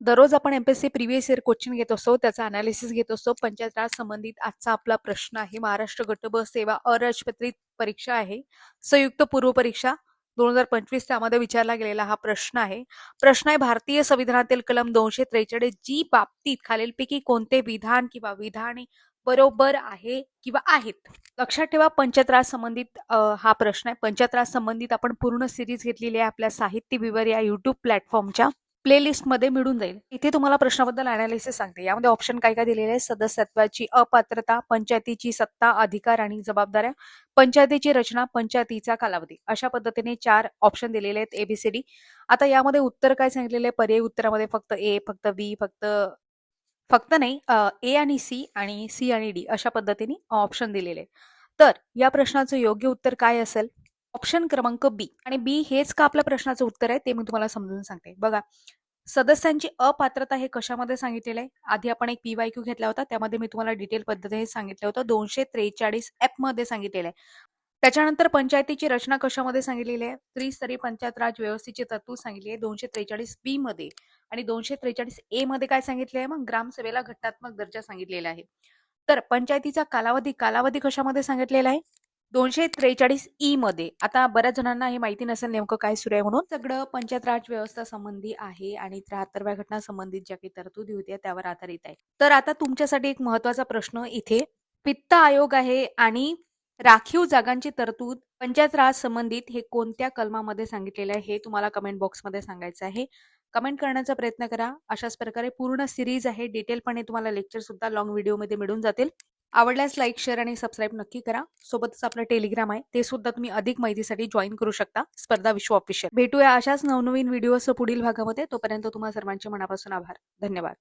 दररोज आपण MPSC previous year coaching घेत असतो त्याचा अनालिसिस घेत असतो. पंचायत राज संबंधित आजचा आपला प्रश्न आहे. महाराष्ट्र गट ब सेवा अराजपत्रित परीक्षा आहे. संयुक्त पूर्व परीक्षा दोन हजार पंचवीस त्यामध्ये विचारला गेलेला हा प्रश्न आहे. प्रश्न आहे भारतीय संविधानातील कलम दोनशे त्रेचाळीस जी बाबतीत खालीलपैकी कोणते विधान किंवा विधाने बरोबर आहे किंवा आहेत? लक्षात ठेवा पंचायत संबंधित हा प्रश्न आहे. पंचायत संबंधित आपण पूर्ण सिरीज घेतलेली आहे आपल्या साहित्य विवर या युट्यूब प्लॅटफॉर्मच्या प्लेलिस्टमध्ये मिळून जाईल. इथे तुम्हाला प्रश्नाबद्दल अनालिसिस सांगते. यामध्ये ऑप्शन काय काय दिलेले आहे सदस्यत्वाची अपात्रता पंचायतीची सत्ता अधिकार आणि जबाबदाऱ्या पंचायतीची रचना पंचायतीचा कालावधी. अशा पद्धतीने चार ऑप्शन दिलेले आहेत एबीसीडी आता यामध्ये उत्तर काय सांगितलेले? आहे पर्यायी उत्तरामध्ये फक्त ए फक्त बी फक्त फक्त नाही ए आणि सी आणि सी आणि डी अशा पद्धतीने ऑप्शन दिलेले तर या प्रश्नाचं योग्य उत्तर काय असेल? ऑप्शन क्रमांक बी आणि बी हेच का आपल्या प्रश्नाचं उत्तर आहे ते मी तुम्हाला समजून सांगते. बघा सदस्यांची अपात्रता हे कशामध्ये सांगितलेलं आहे? आधी आपण एक पीवाय क्यू घेतला होता त्यामध्ये मी तुम्हाला डिटेल पद्धतीने सांगितलं होतं. दोनशे त्रेचाळीसमध्ये सांगितलेलं आहे. त्याच्यानंतर पंचायतीची रचना कशामध्ये सांगितलेली आहे? त्रिस्तरीय पंचायत राज व्यवस्थेची तरतूद सांगितली आहे दोनशे त्रेचाळीस बी मध्ये. आणि दोनशे त्रेचाळीस ए मध्ये काय सांगितले आहे मग ग्रामसभेला घटनात्मक दर्जा सांगितलेला आहे. तर पंचायतीचा कालावधी कालावधी कशामध्ये सांगितलेला आहे? दोनशे त्रेचाळीस ई मध्ये. आता बऱ्याच जणांना हे माहिती नसेल नेमकं काय सुरू आहे म्हणून. सगळं पंचायत राज व्यवस्था संबंधी आहे आणि त्र्याहत्तरव्या घटना संबंधित ज्या काही तरतुदी होत्या त्यावर आधारित आहे. तर आता तुमच्यासाठी एक महत्त्वाचा प्रश्न इथे. वित्त आयोग आहे आणि राखीव जागांची तरतूद पंचायत राज संबंधित हे कोणत्या कलमामध्ये सांगितलेलं आहे हे तुम्हाला कमेंट बॉक्समध्ये सांगायचं आहे. कमेंट करण्याचा प्रयत्न करा. अशाच प्रकारे पूर्ण सिरीज आहे. डिटेलपणे तुम्हाला लेक्चर सुद्धा लॉंग व्हिडिओमध्ये मिळून जातील. आवडल्यास लाईक शेअर आणि सबस्क्राईब नक्की करा. सोबतच आपलं टेलिग्राम आहे. ते सुद्धा तुम्ही अधिक माहितीसाठी जॉईन करू शकता. स्पर्धा विश्व ऑफिशियल भेटूया अशाच नवनवीन व्हिडिओ पुढील भागामध्ये. तोपर्यंत तुम्हाला सर्वांचे मनापासून आभार. धन्यवाद.